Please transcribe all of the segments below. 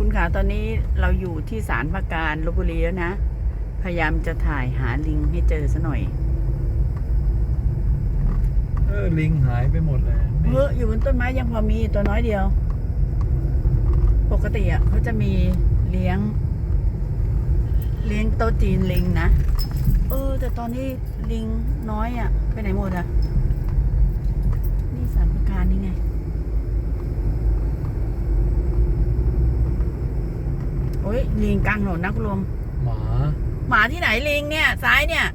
คุณขาตอนนี้เราอยู่ที่ศาลพระการลบบุรีแล้วนะ พยายามจะถ่ายหาลิงให้เจอซะหน่อย เออลิงหายไปหมดเลยเฮ้ยอยู่บนต้นไม้ยังพอมีตัวน้อยเดียว ปกติอะเขาจะมีเลี้ยง เลี้ยงโต๊ะจีนลิงนะ เออ แต่ตอนนี้ลิงน้อยอะ ไปไหนหมดอะ นี่สารประการนี่ไง อ้ยลิงกลางถนนนะคุณลมหมาหมาที่ไหนลิงเนี่ย ซ้ายเนี่ย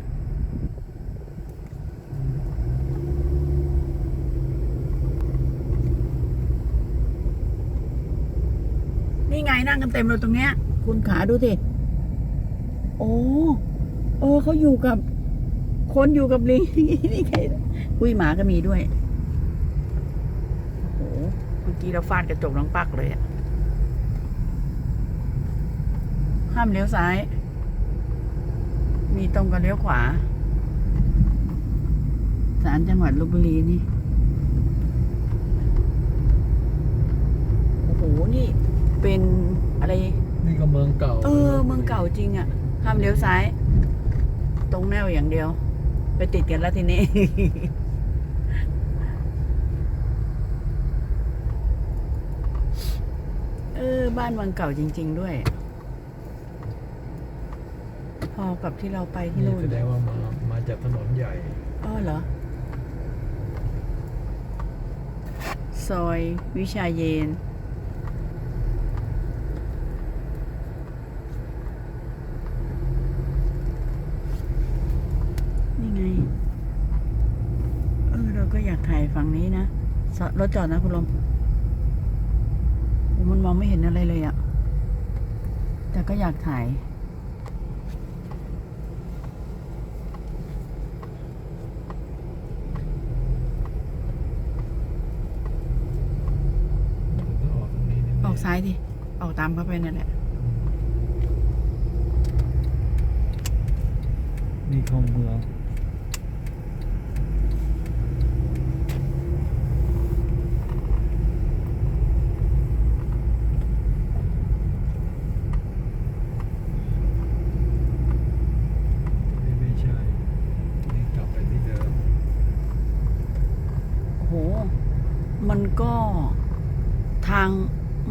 นี่ไงนั่งกันเต็มเลยตรงเนี้ย คุณขาดูสิ โอ้เออเขาอยู่กับ คนอยู่กับลิง นี่ไงคุยหมาก็มีด้วย โอ้โหเมื่อกี้เราฟาดกระจกน้องปักเลยอะ ห้ามเลี้ยวซ้าย มีตรงกับเลี้ยวขวาศาลจังหวัดลบบุรีนี่ โอ้โห นี่เป็นอะไร นี่ก็เมืองเก่าเออ เมืองเก่าจริงอะ่ะ ห้ามเลี้ยวซ้าย ตรงแนวอย่างเดียว ไปติดกันแล้วทีนี้ เออ บ้านเมืองเก่าจริง ๆ ด้วย พอกับที่เราไปที่นี่นู่นแสดงว่ามามาจากถนนใหญ่อ๋อเหรอ ซอยวิชาเยนนี่ไงเออเราก็อยากถ่ายฝั่งนี้นะสรถจอดนะคุณลมโอ้มันมองไม่เห็นอะไรเลยอะแต่ก็อยากถ่าย ออกตรงนี้นิดนึง ออกซ้ายดิออกตามเขาไปนั่นแหละ นี่เข้าเมืองนี่ไม่ใช่นี่กลับไปที่เดิมโอ้โหมันก็ทาง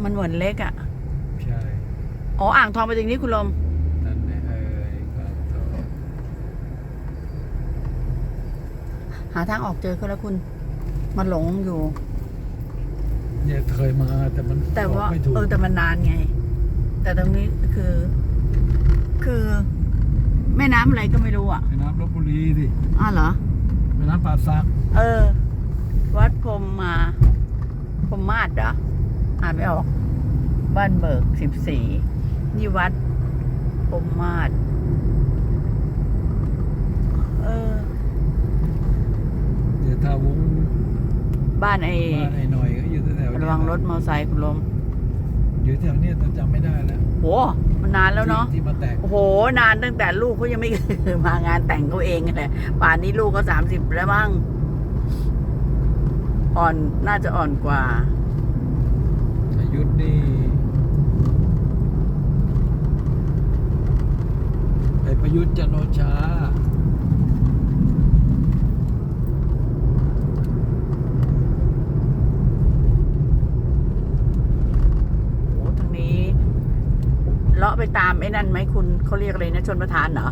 มันเหมือนเล็กอะ่ะ ใช่อ๋ออ่างทองไปตรงนี้คุณลม นั่นแหละเออครับต่อหาทางออกเจอก็แล้วคุณ มันหลงอยู่ เนี่ยเคยมาแต่มันแต่ว่า บอกไม่ถูกเออแต่มันนานไง แต่ตรงนี้คือ คือ แม่น้ำอะไรก็ไม่รู้อะแม่น้ำลบบุรีดิอ้าวเหรอ แม่น้ำป่าซักเออ วัดพรหมมาพรหมมาศเหรอ อ่านไม่ออก บ้านเบิกสิบสี่นี่วัดพรหมมาศเออเดี๋ยวถ้าวุ้งบ้านไอ้บ้านไอ้หน่อยก็อยู่แถวๆนี้ระวังรถมอเตอร์ไซค์คุณลมอยู่แถวเนี้ยแต่จำไม่ได้แล้วโหมันนานแล้วเนาะ ที่ที่มาแตกโอ้โห นานตั้งแต่ลูกเขายังไม่ มางานแต่งเขาเองแหละป่านนี้ลูกก็สามสิบแล้วมั้งอ่อนน่าจะอ่อนกว่า ยุทธนี่ไอประยุทธ์จันโอชาโอ้ทางนี้ เลาะไปตามไอ้นั่นไหมคุณเขาเรียกอะไรนะชนประธานเหรอ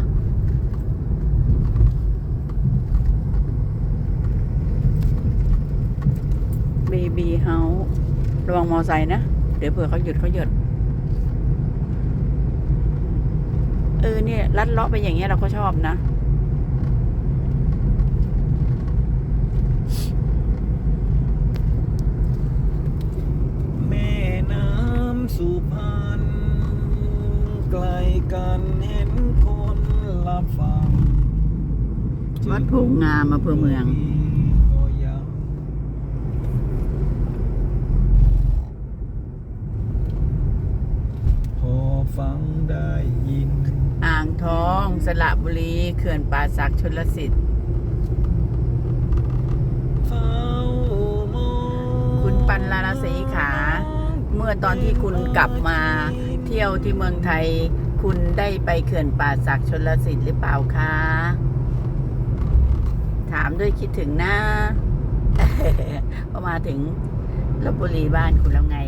เบบีเฮาส์ ระวังมอไซค์นะ เดี๋ยวเผื่อเขาหยุดเขาหยุดเออเนี่ยลัดเลาะไปอย่างเงี้ยเราก็ชอบนะแม่น้ำสุพรรณไกลกันเห็นคนละฝั่งวัดโพงามอำเภอเมือง ก็ยังพอฟังได้ยิน อ่างทอ งสระบุรีเขื่อนป่าสักชนลสิทธิ์คุณปันลาราศีขา เมื่อตอนที่คุณกลับมาเที่ยวที่เมืองไทย คุณได้ไปเขื่อนป่าสักชนลสิทธิ์หรือเปล่าคะ ถามด้วยคิดถึงนะพอมาถึงลบบุรีบ้านคุณแล้วไง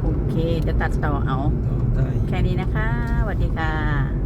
โอ เคจะตัดต่อเอาต่อได้แค่นี้นะคะสวัสดีค่ะ